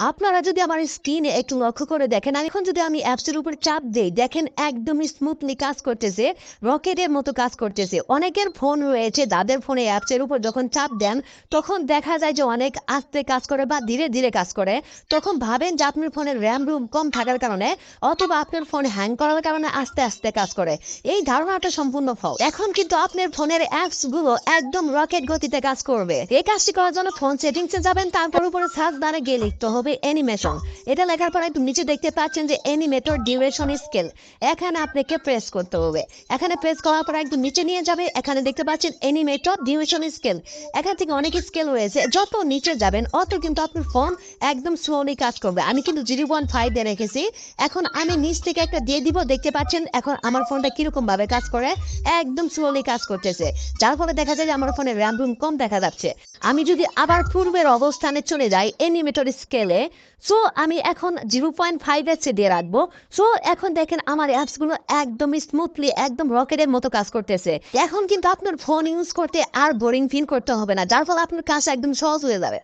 আপনারা যদি আমার স্ক্রিনে একটু লক্ষ্য করে দেখেন, আমি এখন যদি আমি অ্যাপসের উপর চাপ দেই, দেখেন একদমই স্মুথলি কাজ করতেছে রকেটের মতো কাজ করতেছে। অনেকের ফোন রয়েছে যাদের ফোনে অ্যাপসের উপর যখন চাপ দেন, তখন দেখা যায় যে অনেক আস্তে কাজ করে বা ধীরে ধীরে কাজ করে। তখন ভাবেন যে আপনার ফোনের র্যাম রুম কম থাকার কারণে, অথবা আপনার ফোন হ্যাং করার কারণে আস্তে আস্তে কাজ করে। এই ধারণাটা সম্পূর্ণ ফল এখন কিন্তু আপনার ফোনের অ্যাপসগুলো একদম রকেট গতিতে কাজ করবে। এই কাজটি করার জন্য ফোন সেটিংসে যাবেন, তারপর উপরে সার্চ বারে গিয়ে লিখতে হবে অ্যানিমেশন এটা লেখার পর একটু নিচে দেখতে পাচ্ছেন যে অ্যানিমেটর ডিউরেশন স্কেল এখানে আপনাকে প্রেস করতে হবে। এখানে প্রেস করার পর একদম নিচে নিয়ে যাবে। এখানে দেখতে পাচ্ছেন অ্যানিমেটর ডিউরেশন স্কেল এখান থেকে অনেক স্কেল রয়েছে। যত নিচে যাবেন, অত কিন্তু আপনার ফোন একদম স্লোলি কাজ করবে। আমি কিন্তু জিরো পয়েন্ট ফাইভ দিয়ে রেখেছি। এখন আমি নিচ থেকে একটা দিয়ে দিব। দেখতে পাচ্ছেন, এখন আমার ফোনটা কীরকম ভাবে কাজ করে? একদম স্লোলি কাজ করতেছে। যার ফলে দেখা যায় যে আমার ফোনে র্যাম রুম কম দেখা যাচ্ছে। আমি যদি আবার পূর্বের অবস্থানে চলে যাই অ্যানিমেটর স্কেলে সো আমি এখন জিরো পয়েন্ট ফাইভ এক্সে দিয়ে রাখব। সো এখন দেখেন আমার অ্যাপসগুলো একদম স্মুথলি একদম রকেটের মতো কাজ করতেছে। এখন কিন্তু আপনার ফোন ইউজ করতে আর বোরিং ফিল করতে হবে না। যার ফলে আপনার কাজ একদম সহজ হয়ে যাবে।